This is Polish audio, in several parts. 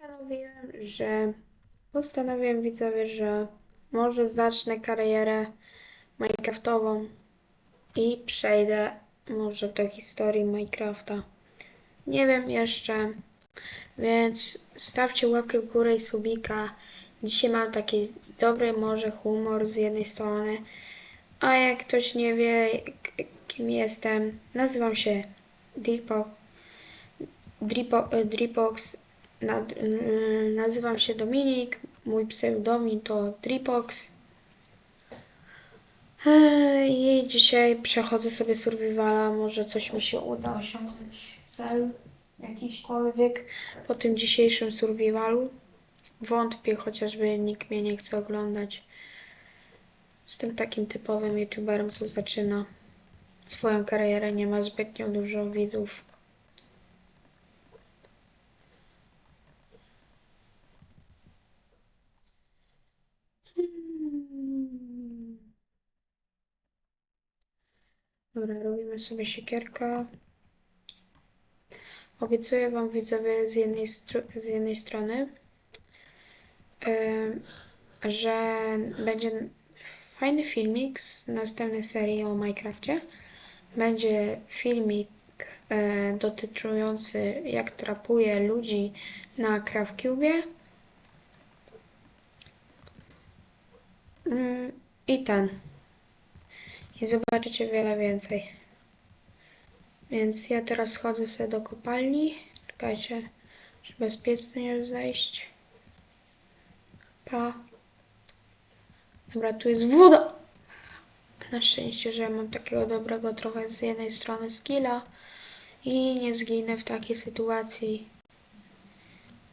postanowiłem, że postanowiłem widzowie, że może zacznę karierę Minecraftową i przejdę może do historii Minecrafta. Nie wiem jeszcze, więc stawcie łapkę w górę i subika. Dzisiaj mam taki dobry może humor z jednej strony, a jak ktoś nie wie kim jestem, nazywam się Dripo, Dripo, Dripox, na, y, nazywam się Dominik, mój pseudonim to Dripox. E, I dzisiaj przechodzę sobie survivala, może coś mi się uda osiągnąć, cel jakiśkolwiek po tym dzisiejszym survivalu. Wątpię, chociażby nikt mnie nie chce oglądać. Jestem takim typowym youtuberem, co zaczyna swoją karierę, nie ma zbytnio dużo widzów. Dobra, robimy sobie siekierkę. Obiecuję Wam widzowie z jednej, z jednej strony, em, że będzie fajny filmik z następnej serii o Minecrafcie. Będzie filmik e, dotyczący jak trapuję ludzi na CraftCube. Mm, I ten. I zobaczycie wiele więcej. Więc ja teraz chodzę sobie do kopalni. Czekajcie, żeby bezpiecznie zejść. Pa. Dobra, tu jest woda. Na szczęście, że mam takiego dobrego trochę z jednej strony skilla i nie zginę w takiej sytuacji,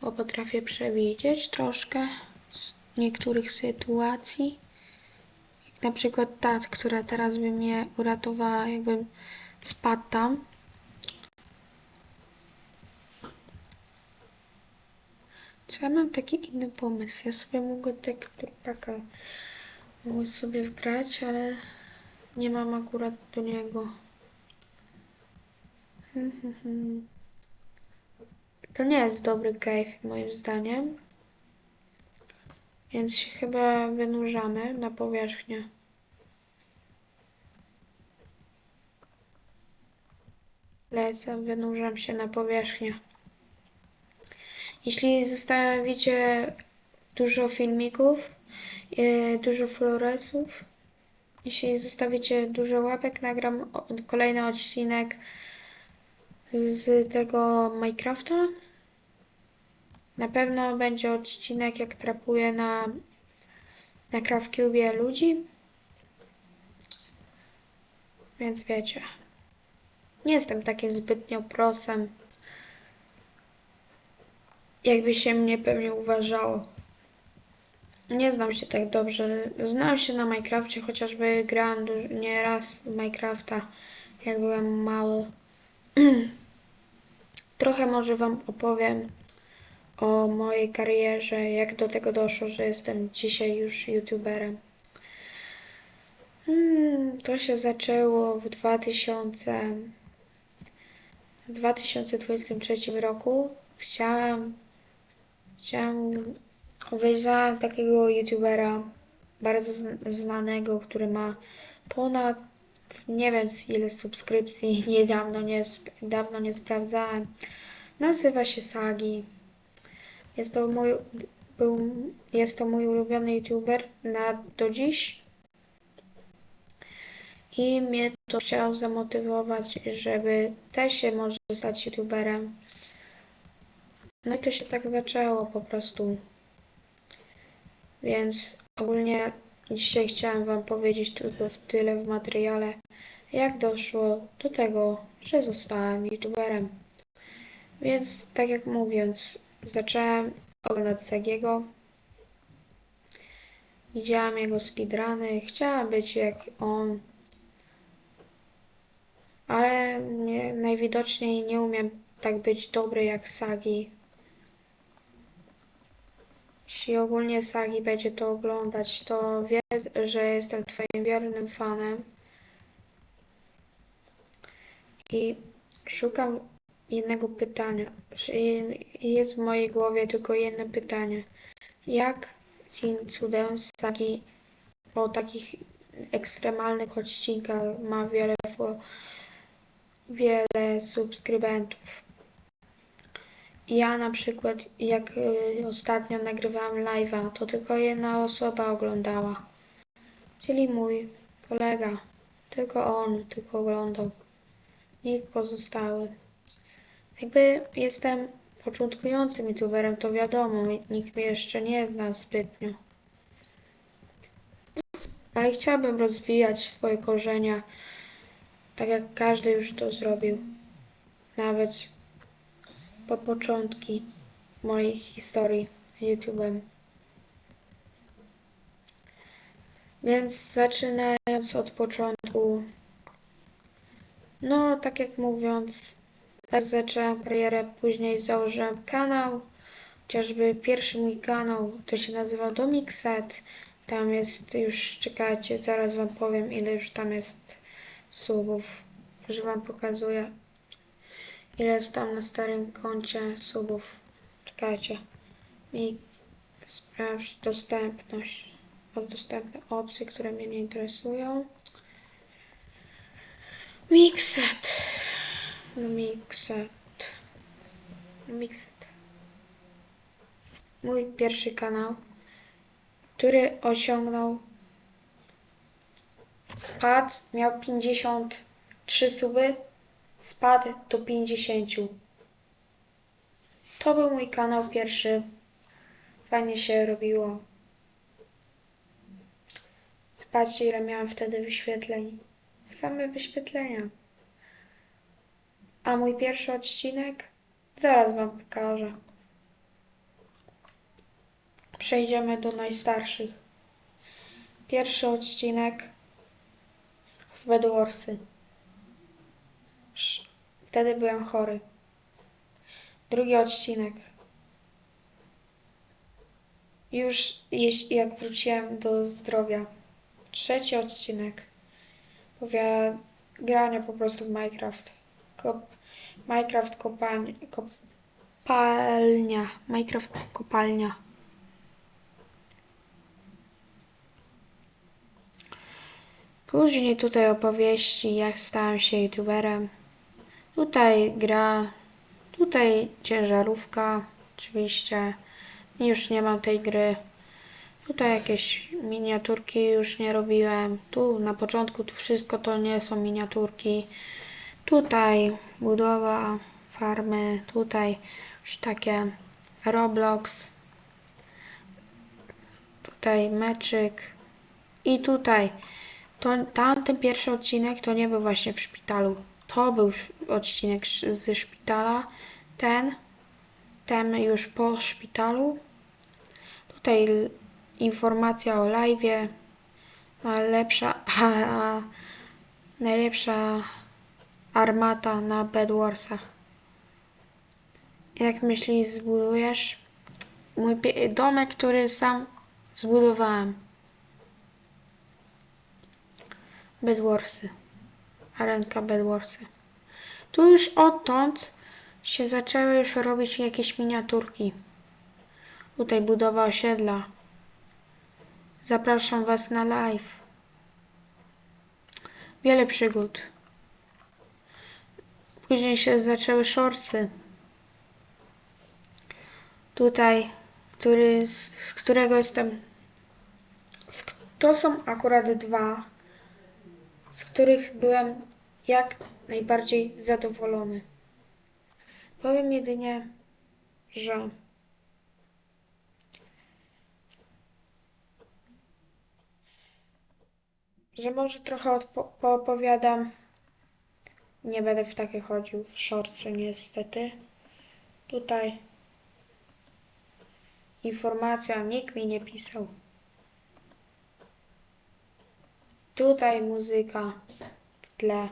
bo potrafię przewidzieć troszkę z niektórych sytuacji. Na przykład ta, która teraz by mnie uratowała, jakbym spadł tam. Co ja mam taki inny pomysł? Ja sobie mogę tak taka mogę sobie wgrać, ale nie mam akurat do niego. To nie jest dobry cave moim zdaniem. Więc się chyba wynurzamy na powierzchnię. Lecę, wynurzam się na powierzchnię. Jeśli zostawicie dużo filmików, e, dużo floresów, jeśli zostawicie dużo łapek, nagram kolejny odcinek z tego Minecrafta. Na pewno będzie odcinek, jak trapuję na, na CraftCube ludzi. Więc wiecie. Nie jestem takim zbytnio prosem, jakby się mnie pewnie uważało. Nie znam się tak dobrze. Znam się na Minecrafcie, chociażby grałem du- nie raz w Minecrafta, jak byłem mały. Trochę może Wam opowiem o mojej karierze, jak do tego doszło, że jestem dzisiaj już YouTuberem. Hmm, to się zaczęło w 2000, w 2023 roku. Chciałam, chciałam, obejrzałam takiego YouTubera bardzo zn- znanego, który ma ponad, nie wiem ile subskrypcji, niedawno nie, dawno nie sprawdzałem. Nazywa się Sagi. Jest to mój, był, jest to mój ulubiony YouTuber na do dziś. I mnie to chciał zamotywować, żeby też się może stać YouTuberem. No i to się tak zaczęło po prostu. Więc ogólnie dzisiaj chciałem Wam powiedzieć tylko w tyle w materiale, jak doszło do tego, że zostałem YouTuberem. Więc tak jak mówiąc, zacząłem oglądać Sagiego. Widziałam jego speedruny, chciałam być jak on, ale nie, najwidoczniej nie umiem tak być dobry jak Sagi. Jeśli ogólnie Sagi będzie to oglądać, to wie, że jestem Twoim wiernym fanem. I szukam jednego pytania. Jest w mojej głowie tylko jedno pytanie. Jak Sin cudem Saki po takich ekstremalnych odcinkach ma wiele, wiele subskrybentów? Ja na przykład, jak y, ostatnio nagrywałam live'a, to tylko jedna osoba oglądała. Czyli mój kolega. Tylko on tylko oglądał. Nikt pozostały. Jakby jestem początkującym youtuberem, to wiadomo, nikt mnie jeszcze nie zna zbytnio. Ale chciałabym rozwijać swoje korzenia, tak jak każdy już to zrobił. Nawet po początki moich historii z YouTube'em. Więc zaczynając od początku, no tak jak mówiąc, tak zacząłem karierę, później założyłem kanał, chociażby pierwszy mój kanał, to się nazywał Domixet, tam jest już, czekajcie, zaraz wam powiem ile już tam jest subów, już wam pokazuję, ile jest tam na starym koncie subów, czekajcie, mi sprawdź dostępność, dostępne opcje, które mnie nie interesują. Mixet. Mixet. Mixet. Mój pierwszy kanał, który osiągnął spadł, miał 53 suby, spadł do 50. To był mój kanał pierwszy. Fajnie się robiło. Zobaczcie, ile miałam wtedy wyświetleń. Same wyświetlenia. A mój pierwszy odcinek? Zaraz Wam pokażę. Przejdziemy do najstarszych. Pierwszy odcinek w Bedwarsy. Wtedy byłem chory. Drugi odcinek. Już jak wróciłem do zdrowia. Trzeci odcinek. Powia grania po prostu w Minecraft. Kop Minecraft kopalnia. Kopalnia. Minecraft kopalnia. Później tutaj opowieści, jak stałem się youtuberem. Tutaj gra. Tutaj ciężarówka. Oczywiście. Już nie mam tej gry. Tutaj jakieś miniaturki już nie robiłem. Tu na początku tu wszystko to nie są miniaturki. Tutaj budowa farmy. Tutaj już takie Roblox. Tutaj meczyk. I tutaj to, tamten pierwszy odcinek to nie był właśnie w szpitalu. To był odcinek ze szpitala. Ten, ten już po szpitalu. Tutaj informacja o live'ie. Najlepsza, a, a, najlepsza armata na Bedwarsach. Jak myślisz, zbudujesz? Mój domek, który sam zbudowałem. Bedwarsy. Arenka Bedwarsy. Tu już odtąd się zaczęły już robić jakieś miniaturki. Tutaj budowa osiedla. Zapraszam Was na live. Wiele przygód. Później się zaczęły shortsy. Tutaj, który, z, z którego jestem. Z, to są akurat dwa, z których byłem jak najbardziej zadowolony. Powiem jedynie, że że może trochę poopowiadam. Nie będę w takie chodził, w shortsy niestety. Tutaj informacja, nikt mi nie pisał. Tutaj muzyka w tle.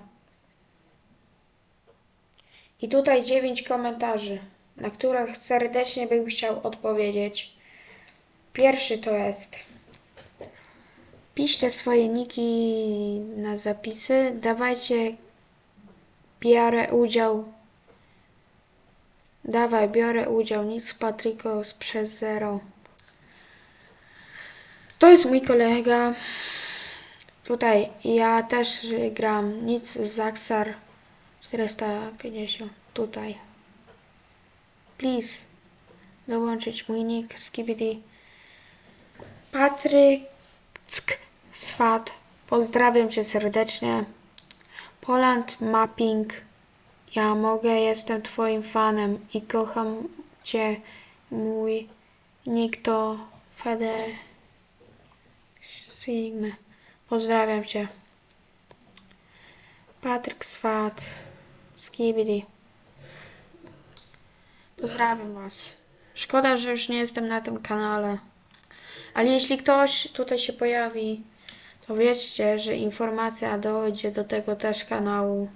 I tutaj dziewięć komentarzy, na których serdecznie bym chciał odpowiedzieć. Pierwszy to jest. Piszcie swoje niki na zapisy. Dawajcie biorę udział Dawaj, biorę udział. Nic Patrykos przez zero. To jest mój kolega. Tutaj ja też gram. Nic Zaksar 450. Tutaj. Please. Dołączyć mój nick Skibidi. Patryk Swat. Pozdrawiam cię serdecznie. Poland Mapping. Ja mogę, jestem twoim fanem i kocham cię. Mój nick to Fede Sigmy. Pozdrawiam cię. Patryk Swat. Skibidi. Pozdrawiam was. Szkoda, że już nie jestem na tym kanale. Ale jeśli ktoś tutaj się pojawi, to wiedzcie, że informacja dojdzie do tego też kanału.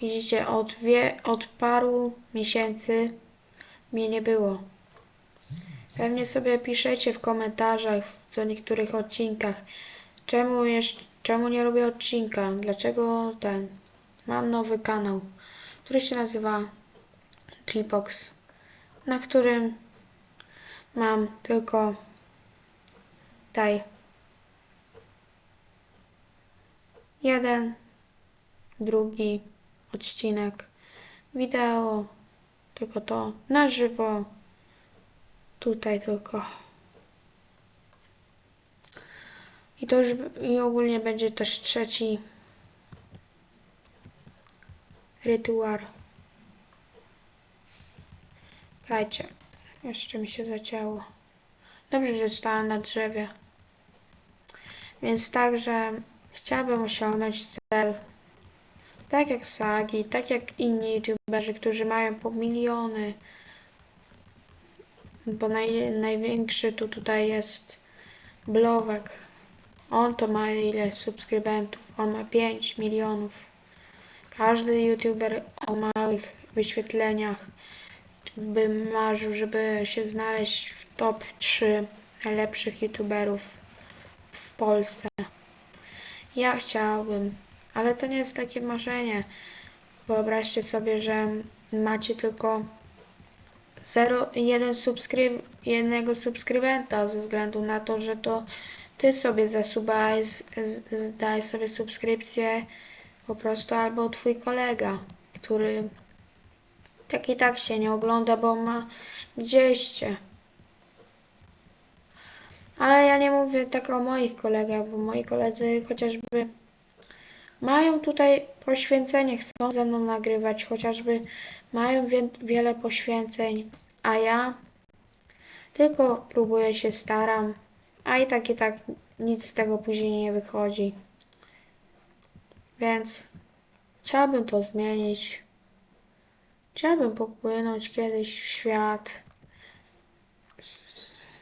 Widzicie, od, wie, od paru miesięcy mnie nie było. Pewnie sobie piszecie w komentarzach w co niektórych odcinkach, czemu, jeszcze, czemu nie robię odcinka, dlaczego ten. Mam nowy kanał, który się nazywa Tripox, na którym mam tylko daj jeden, drugi odcinek wideo, tylko to na żywo, tutaj tylko. I to już i ogólnie będzie też trzeci rytuał. Słuchajcie, jeszcze mi się zacięło. Dobrze, że stałem na drzewie. Więc także chciałabym osiągnąć cel. Tak jak Sagi, tak jak inni youtuberzy, którzy mają po miliony. Bo naj, największy tu tutaj jest Blowek. On to ma ile subskrybentów? On ma 5 milionów. Każdy youtuber o małych wyświetleniach by marzył, żeby się znaleźć w top 3 najlepszych youtuberów w Polsce. Ja chciałbym, ale to nie jest takie marzenie. Wyobraźcie sobie, że macie tylko 0, jeden subskryb, jednego subskrybenta ze względu na to, że to ty sobie zasuwaj, daj sobie subskrypcję po prostu albo twój kolega, który tak i tak się nie ogląda, bo ma gdzieś cię. Ja nie mówię tak o moich kolegach, bo moi koledzy chociażby mają tutaj poświęcenie, chcą ze mną nagrywać, chociażby mają wie wiele poświęceń, a ja tylko próbuję się staram, a i tak i tak nic z tego później nie wychodzi. Więc chciałabym to zmienić. Chciałabym popłynąć kiedyś w świat.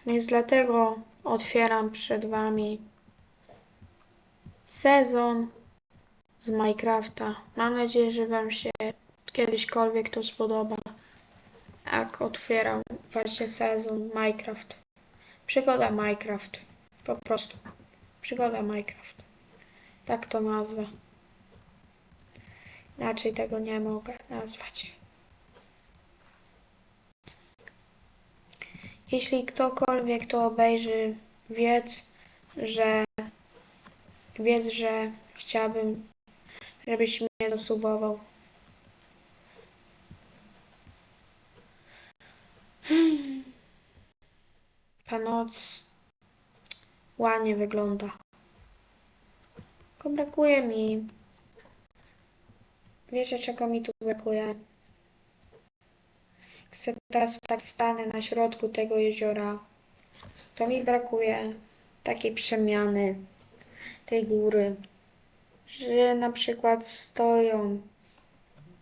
Więc dlatego otwieram przed Wami sezon z Minecrafta. Mam nadzieję, że Wam się kiedyśkolwiek to spodoba. Jak otwieram właśnie sezon Minecraft. Przygoda Minecraft. Po prostu. Przygoda Minecraft. Tak to nazwę. Inaczej tego nie mogę nazwać. Jeśli ktokolwiek to obejrzy, wiedz, że wiedz, że chciałabym, żebyś mnie zasubował. Ta noc ładnie wygląda. Tylko brakuje mi. Wiecie, czego mi tu brakuje? Chcę teraz tak stanę na środku tego jeziora. To mi brakuje takiej przemiany tej góry, że na przykład stoją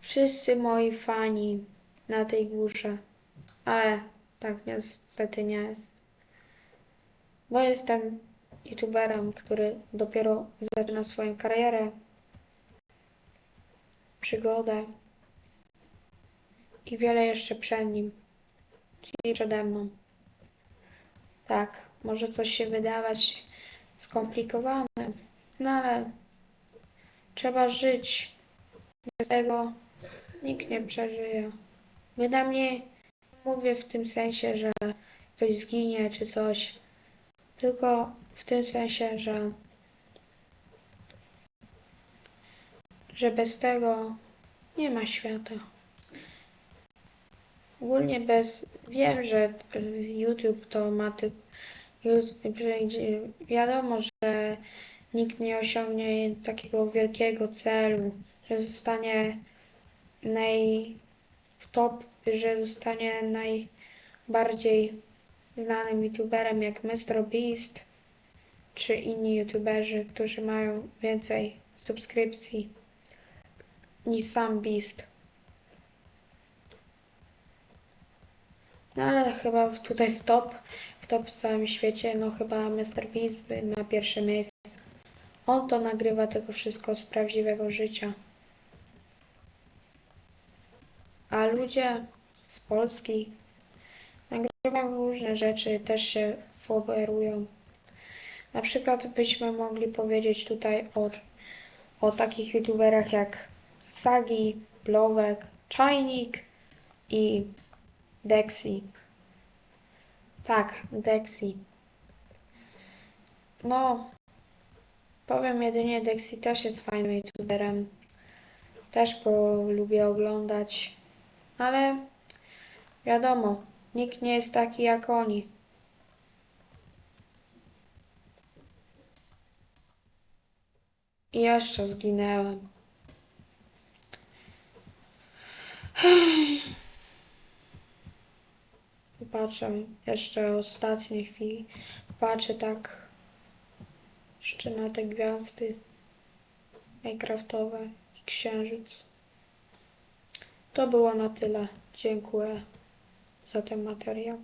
wszyscy moi fani na tej górze, ale tak niestety nie jest. Bo jestem youtuberem, który dopiero zaczyna swoją karierę, przygodę i wiele jeszcze przed nim, czyli przede mną. Tak, może coś się wydawać skomplikowane, no ale trzeba żyć. Bez tego nikt nie przeżyje. Bynajmniej mówię w tym sensie, że ktoś zginie czy coś, tylko w tym sensie, że że bez tego nie ma świata. Ogólnie bez. Wiem, że YouTube to ma ty, YouTube, że gdzie- wiadomo, że nikt nie osiągnie takiego wielkiego celu, że zostanie naj w top, że zostanie najbardziej znanym YouTuberem jak Mr. Beast czy inni YouTuberzy, którzy mają więcej subskrypcji niż sam Beast. No ale chyba tutaj w top, w top w całym świecie, no chyba Mr. Beast ma pierwsze miejsce. On to nagrywa tego wszystko z prawdziwego życia. A ludzie z Polski nagrywają różne rzeczy, też się foberują. Na przykład byśmy mogli powiedzieć tutaj o, o takich youtuberach jak Sagi, Blowek, Czajnik i Dexy. Tak, Dexy. No, powiem jedynie, Dexy też jest fajnym youtuberem. Też go lubię oglądać, ale wiadomo, nikt nie jest taki jak oni. I jeszcze zginęłem. Patrzę jeszcze ostatnie chwili. Patrzę tak jeszcze na te gwiazdy Minecraftowe i księżyc. To było na tyle. Dziękuję za ten materiał.